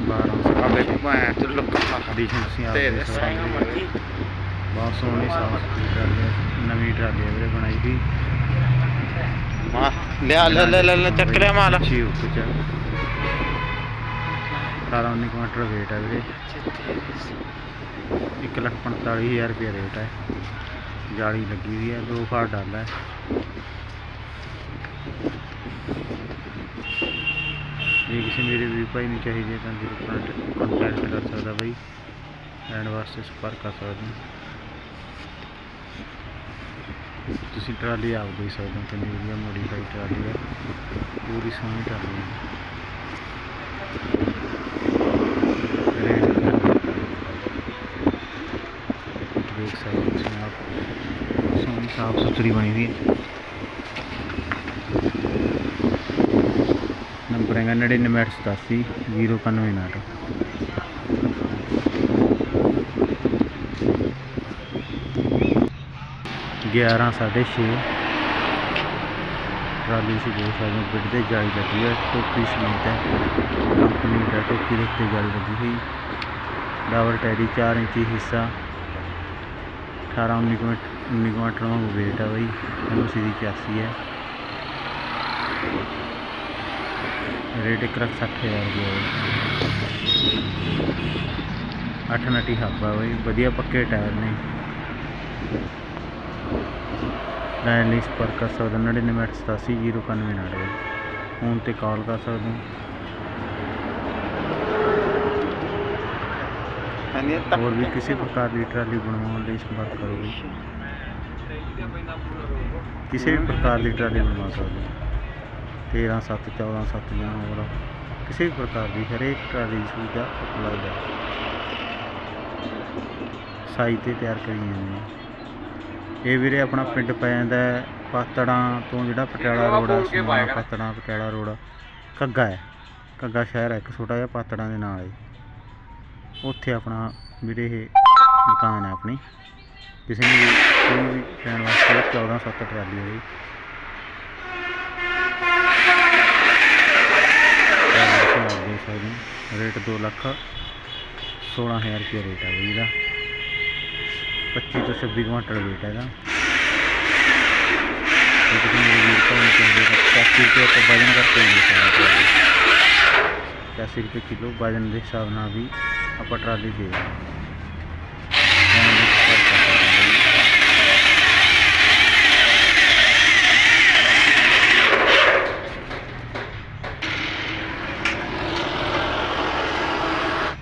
1200 ਆ ਦਾ ਕੰਡੀਸ਼ਨ ਆਪ ਦੇਖ ਸਕਦੇ ਸਾਈਆਂ ਹੋ ਮਰਜ਼ੀ। ਬਹੁਤ ਸੋਹਣੀ ਸਾਫ਼ ਸੁਥਰੀ ਟਰਾਲੀ ਹੈ। ਨਵੀਂ ਟਰਾਲੀ ਹੈ ਵੀਰੇ ਬਣਾਈ ਸੀ ਮਾ ਲਿਆ ਲੈ ਲੈ ਲੈ ਲੈ, ਚੱਕ ਲਿਆ ਮਾਲ। ਅੱਛੀ ਉੱਪ ਚ। 18 19 ਕੁਇੰਟਲ weight ਹੈ ਵੀਰੇ। 145000 ਰੁਪਏ ਰੇਟ ਹੈ ਜਾਲੀ ਲੱਗੀ ਹੋਈ ਹੈ ਦੋ ਫਾਰ ਡਾਲਾ ਹੈ ਜੇ ਕਿਸੇ ਮੇਰੇ ਵੀ ਭਾਈ ਨੂੰ ਚਾਹੀਦੀ ਹੈ ਤਾਂ ਜ਼ਰੂਰ ਕੰਟੈਕਟ ਕਰ ਸਕਦਾ ਬਾਈ। ਲੈਣ ਵਾਸਤੇ ਸੰਪਰਕ ਕਰ ਸਕਦੇ ਤੁਸੀਂ ਟਰਾਲੀ ਆਪ ਦੇ ਸਕਦੇ ਹੋ ਕਿੰਨੀ ਵਧੀਆ ਮੋਡੀਫਾਈ ਟਰਾਲੀ ਹੈ। ਪੂਰੀ ਸੋਹਣੀ ਟਰਾਲੀ ਹੈ। ਦੇਖ ਸਕਦੇ ਹੋ ਤੁਸੀਂ ਆਪ। ਸੋਹਣੀ ਸਾਫ਼ ਸੁਥਰੀ ਬਣੀ ਹੋਈ ਹੈ। ਹੈਗਾ 9987 091 ਗਿਆਰਾਂ ਸਾਢੇ ਛੇ। ਟਰਾਲੀ ਸੀ ਦੇਖ ਸਕਦੇ ਹੋ ਬਿੱਡ ਤੇ ਜਾਲੀ ਲੱਗੀ ਹੈ, ਟੋਪੀ ਸਮੇਤ ਹੈ। ਕੰਪਨੀ ਦਾ ਟੋਪੀ ਦੇ ਉੱਤੇ ਜਾਲੀ ਲੱਗੀ ਹੋਈ। ਡਬਲ ਟੈਰੀ 4 ਇੰਚੀ ਹਿੱਸਾ। 18 19 ਕੁਇੰਟ 19 ਕੁਇੰਟਲ ਵਾਂਗੂ ਵੇਟ ਆ ਬਈ ਐਮਸੀ ਦੀ 84 ਹੈ। ਰੇਟ ਇੱਕ ਲੱਖ ਸੱਠ ਹਜ਼ਾਰ ਰੁਪਏ ਹੈ ਅੱਠ ਨਟੀ ਹਾਬਾ ਬਈ ਵਧੀਆ ਪੱਕੇ ਟਾਇਰ ਨੇ। ਲੈਣ ਲਈ ਸੰਪਰਕ ਕਰ ਸਕਦੇ ਹੋ 99878091 ਫੋਨ ਤੇ ਕਾਲ ਕਰ ਸਕਦੇ ਹੋ। ਹੋਰ ਵੀ ਕਿਸੇ ਪ੍ਰਕਾਰ ਦੀ ਟਰਾਲੀ ਬਣਵਾਉਣ ਲਈ ਸੰਪਰਕ ਕਰੋ ਕਿਸੇ ਵੀ ਪ੍ਰਕਾਰ ਦੀ ਟਰਾਲੀ ਬਣਵਾ ਸਕਦੇ ਹੋ। 13 7 14 7 ਜਾਂ ਹੋਰ ਕਿਸੇ ਵੀ ਪ੍ਰਕਾਰ ਦੀ ਹਰੇਕ ਟਰਾਲੀ ਦੀ ਸੁਵਿਧਾ ਉਪਲਬਧ ਹੈ। ਸਾਈ ਤੇ ਤਿਆਰ ਕਰੀ ਜਾਂਦੇ ਆ ਇਹ ਵੀਰੇ ਆਪਣਾ ਪਿੰਡ ਪੈ ਜਾਂਦਾ ਹੈ ਪਾਤੜਾਂ ਤੋਂ ਜਿਹੜਾ ਪਟਿਆਲਾ ਰੋਡ ਆ ਸਮਾਣਾ ਪਾਤੜਾਂ ਪਟਿਆਲਾ ਰੋਡ ਕੱਗਾ ਹੈ। ਕੱਗਾ ਸ਼ਹਿਰ ਹੈ ਇੱਕ ਛੋਟਾ ਜਿਹਾ ਪਾਤੜਾਂ ਦੇ ਨਾਲ ਹੈ। ਉੱਥੇ ਆਪਣਾ ਵੀਰੇ ਇਹ ਦੁਕਾਨ ਹੈ ਆਪਣੀ ਕਿਸੇ ਨੂੰ ਵੀ ਕੋਈ ਵੀ ਲੈਣ ਵਾਸਤੇ 14 7 ਟਰਾਲੀ ਹੈ ਰੇਟ 2 ਲੱਖ 16000 ਰੁਪਏ ਰੇਟ ਹੈ ਬਈ ਇਹਦਾ। 25 ਤੋਂ 26 ਕੁਇੰਟਲ weight ਹੈ ਇਹਦਾ। ਇੱਕ ਵੀਰ ਭਾਈ ਨੂੰ ਕਹਿੰਦੇ 80 ਰੁਪਏ ਆਪਾਂ ਵਜਨ ਕਰਕੇ ਹੀ ਦੇ 80 ਰੁਪਏ ਕਿਲੋ ਵਜਨ ਦੇ ਹਿਸਾਬ ਨਾਲ ਵੀ ਆਪਾਂ ਟਰਾਲੀ ਦੇ